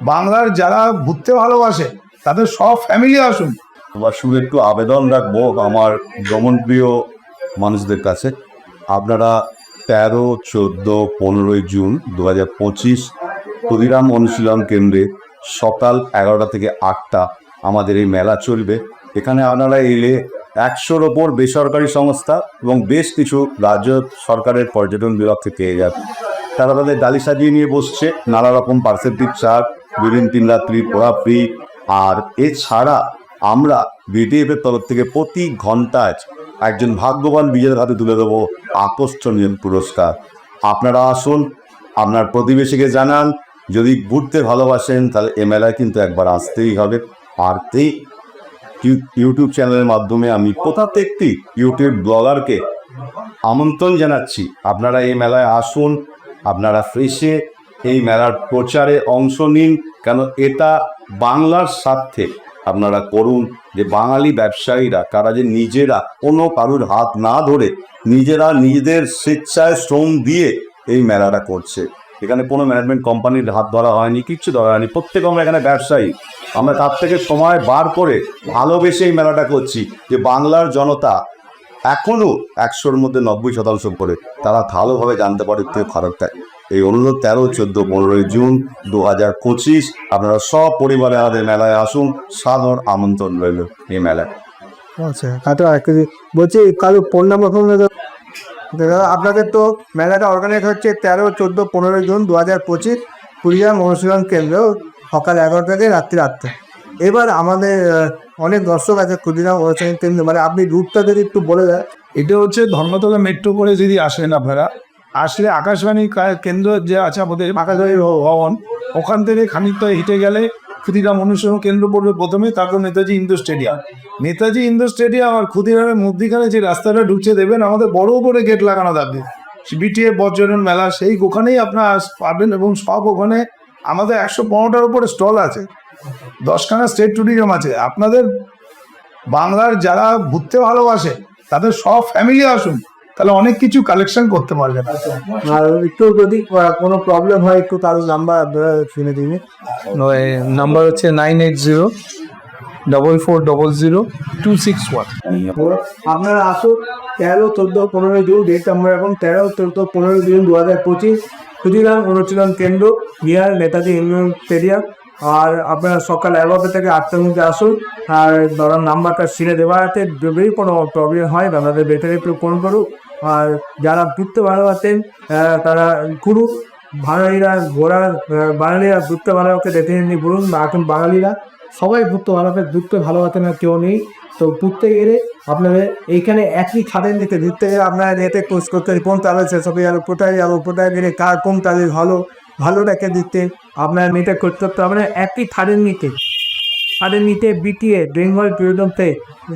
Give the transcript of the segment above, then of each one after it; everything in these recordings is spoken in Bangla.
বাংলার যারা ঘুরতে ভালোবাসে, তাদের সব ফ্যামিলি আসুন। আবার শুধু একটু আবেদন রাখব আমার ভ্রমণপ্রিয় মানুষদের কাছে। আপনারা তেরো, চোদ্দ, পনেরোই জুন দু হাজার পঁচিশ ক্ষুদিরাম অনুশীলন কেন্দ্রে সকাল এগারোটা থেকে আটটা আমাদের এই মেলা চলবে। এখানে আপনারা এলে একশোর ওপর বেসরকারি সংস্থা এবং বেশ কিছু রাজ্য সরকারের পর্যটন বিভাগ থেকে পেয়ে যাবে তারা তাদের ডালি সাজিয়ে নিয়ে বসছে, নানা রকম পার্সেন্টিভ চার্ট দুদিন, তিন রাত্রি পড়া ফ্রি আর এছাড়া আমরা বিটিএফ এর তরফ থেকে প্রতি ঘন্টায় একজন ভাগ্যবান বিজয়ের হাতে তুলে দেবো আকর্ষণীয় পুরস্কার। আপনারা আসুন, আপনার প্রতিবেশীকে জানান। যদি ঘুরতে ভালোবাসেন, তাহলে এ মেলায় কিন্তু একবার আসতেই হবে। আর এই ইউটিউব চ্যানেলের মাধ্যমে আমি প্রত্যেকটি ইউটিউব ব্লগারকে আমন্ত্রণ জানাচ্ছি। আপনারা এই মেলায় আসুন, আপনারা ফ্রেশে এই মেলার প্রচারে অংশ নিন, কেন এটা বাংলার স্বার্থে আপনারা করুন যে বাঙালি ব্যবসায়ীরা তারা যে নিজেরা কোনো কারুর হাত না ধরে নিজেরা নিজেদের স্বেচ্ছায় শ্রম দিয়ে এই মেলাটা করছে। এখানে কোনো ম্যানেজমেন্ট কোম্পানির হাত ধরা হয়নি, কিচ্ছু ধরা হয়নি। প্রত্যেক আমরা এখানে ব্যবসায়ী। আমরা তার থেকে সময় বার করে ভালোবেসে এই মেলাটা করছি যে বাংলার জনতা এখনও একশোর মধ্যে নব্বই শতাংশ করে, তারা ভালোভাবে জানতে পারে থেকে ফারাকটা এই অনুরোধ তেরো চোদ্দ পনেরোই জুন দু হাজার পঁচিশ। আপনারা সব পরিবারে আমাদের মেলায় আসুন সাধারণ আমন্ত্রণ রইল এই মেলায়। আচ্ছা বলছি কারও ফোন নাম্বার ফোন দাদা আপনাদের তো মেলাটা অর্গানাইজ হচ্ছে তেরো চোদ্দ পনেরোই জুন দু হাজার পঁচিশ কুড়িগ্রাম অনুশীলন কেন্দ্র সকাল এগারোটা থেকে রাত্রি আটটা। এবার আমাদের অনেক দর্শক আছে ক্ষুদিরাম অনুশীলন কেন্দ্র মানে আপনি রুটটা যদি একটু বলে দেন। এটা হচ্ছে ধর্মতলা মেট্রো করে যদি আসেন আপনারা আসলে আকাশবাণী কেন্দ্র যে আছে আমাদের আকাশবাণী ভবন, ওখান থেকে খানিকটা হেঁটে গেলে ক্ষুদিরাম অনুসরণ কেন্দ্র পড়বে প্রথমে, তারপর Netaji indoor stadium. Netaji indoor stadium আর ক্ষুদিরামের মধ্যিখানে যে রাস্তাটা ঢুকছে দেবেন আমাদের বড় করে গেট লাগানো থাকবে। বিটিএ পর্যটন মেলা, সেই ওখানেই আপনার পাবেন এবং সব ওখানে আমাদের একশো পনেরোটার উপরে স্টল আছে। দশখানা স্টেট ট্যুরিজম আছে। আপনাদের বাংলার যারা ঘুরতে ভালোবাসে, তাদের সব ফ্যামিলি আসুন। তাহলে অনেক কিছু কালেকশন করতে পারবেন আর একটু যদি কোনো প্রবলেম হয় একটু কারও নাম্বার আপনারা শুনে দিন নাম্বার হচ্ছে nine eight zero double four double zero two six one আপনারা আসুন তেরো চোদ্দ পনেরোই জুন ডেট আমরা এখন তেরো চোদ্দ পনেরোই জুন দু হাজার পঁচিশ Khudiram Anushilan Kendra near Netaji union stadium. আর আপনারা সকাল এগারোটা থেকে আটটার মধ্যে আসুন। আর ধরার নাম্বারটা সিনে দেওয়া আছে, যদি কোনো প্রবলেম হয় আপনাদের বেটারে একটু ফোন করুন আর যারা ঘুরতে ভালোবাসেন তারা ঘুরুক। বাঙালিরা ঘোরা বাঙালিরা ঘুরতে ভালোবাসে, দেখে নিন ঘুরুন এখন বাঙালিরা। সবাই ঘুরতে ভালোবাসে ঘুরতে ভালোবাসে না কেউ নেই। তো ঘুরতে গেলে আপনাদের এইখানে একই ছাদের নিতে ঘুরতে গেলে আপনারা নেটে কোর্স করতে কোন তাদের সেসবে যাব কোথায় যাব, কোথায় গেলে কার, কোন তাদের ভালো। ভালোটাকে দিতে। আপনার মেয়েটা করতে হবে না, একই ছাদের নিতে। ছাদের নিতে বিটিএ বেঙ্গল টুরিজমতে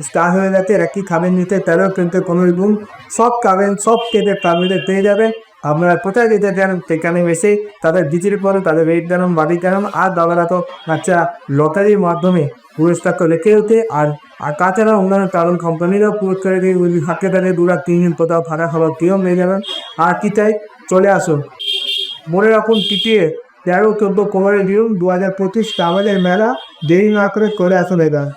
স্টার হয়ে যাচ্ছে একই খাবেন নিতে তেরো কিন্তু কোনো রকম সব খাবেন সব কেটে ফ্যামিলিতে পেয়ে যাবে। আপনারা কোথায় যেতে চান সেখানে এসে তাদের ডিজিট করে তাদের ওয়েট জানান বাড়ি জানান আর দাদারা তো বাচ্চা লটারির মাধ্যমে পুরস্কার তো রেখে ওঠে আর আর তাছাড়া অন্যান্য কারণ কোম্পানিরাও পুরস্কার রেখে হাতে তাদের দু রাত তিন দিন কোথাও ভাড়া খাবার কেউ নিয়ে যাবেন আর কি চাই? চলে আসুন। মনে রাখুন টিটিএ তেরো, চোদ্দ পনেরোই জুন দু হাজার পঁচিশ আমাদের মেলা দেরি না করে চলে আসুন এবার